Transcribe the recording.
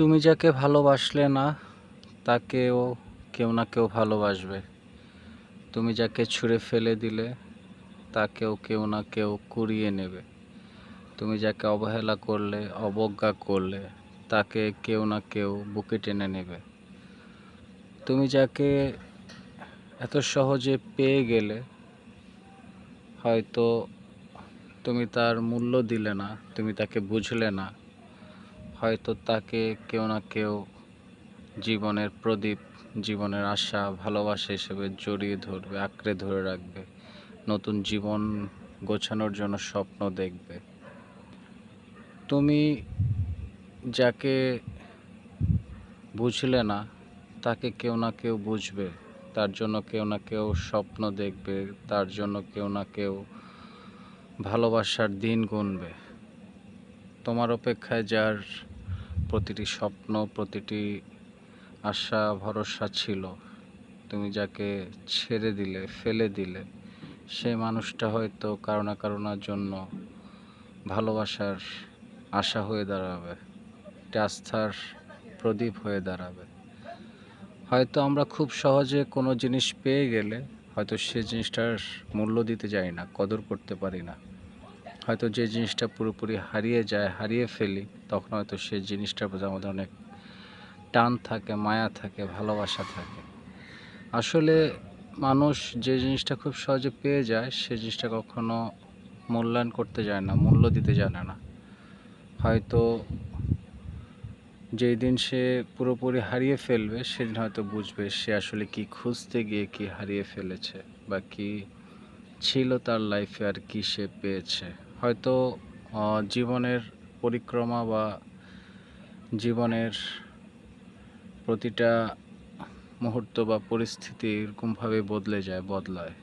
তুমি যাকে ভালোবাসলে না, তাকেও কেউ না কেউ ভালোবাসবে। তুমি যাকে ছুঁড়ে ফেলে দিলে, তাকেও কেউ না কেউ কুড়িয়ে নেবে। তুমি যাকে অবহেলা করলে, অবজ্ঞা করলে, তাকে কেউ না কেউ বুকে টেনে নেবে। তুমি যাকে এত সহজে পেয়ে গেলে, হয়তো তুমি তার মূল্য দিলে না, তুমি তাকে বুঝলে না হয়তো তাকে কেউ না কেউ জীবনের প্রদীপ, জীবনের আশা, ভালোবাসা হিসেবে জড়িয়ে ধরবে, আঁকড়ে ধরে রাখবে। নতুন জীবন গোছানোর জন্য স্বপ্ন দেখবে। তুমি যাকে বুঝলে না, তাকে কেউ না কেউ বুঝবে। তার জন্য কেউ না কেউ স্বপ্ন দেখবে, তার জন্য কেউ না কেউ ভালোবাসার দিন গুনবে। তোমার অপেক্ষায় যার প্রতিটি স্বপ্ন, প্রতিটি আশা, ভরসা ছিল। তুমি যাকে ছেড়ে দিলে, ফেলে দিলে সেই মানুষটা হয়তো কারও না কারোনার জন্য ভালোবাসার আশা হয়ে দাঁড়াবে, একটা আস্থার প্রদীপ হয়ে দাঁড়াবে। হয়তো আমরা খুব সহজে কোনো জিনিস পেয়ে গেলে হয়তো সে জিনিসটার মূল্য দিতে যাই না, কদর করতে পারি না। হয়তো যে জিনিসটা পুরোপুরি হারিয়ে যায়, হারিয়ে ফেলি, তখন হয়তো সেই জিনিসটার প্রতি আমাদের অনেক টান থাকে, মায়া থাকে, ভালোবাসা থাকে। আসলে মানুষ যে জিনিসটা খুব সহজে পেয়ে যায়, সে জিনিসটা কখনো মূল্যায়ন করতে যায় না, মূল্য দিতে জানে না। হয়তো যেই দিন সে পুরোপুরি হারিয়ে ফেলবে, সেদিন হয়তো বুঝবে সে আসলে কি খুঁজতে গিয়ে কি হারিয়ে ফেলেছে বা কি ছিল তার লাইফে আর কি সে পেয়েছে। হয়তো জীবনের পরিক্রমা বা জীবনের প্রতিটা মুহূর্ত বা পরিস্থিতি এরকমভাবে বদলে যায় বদলায়।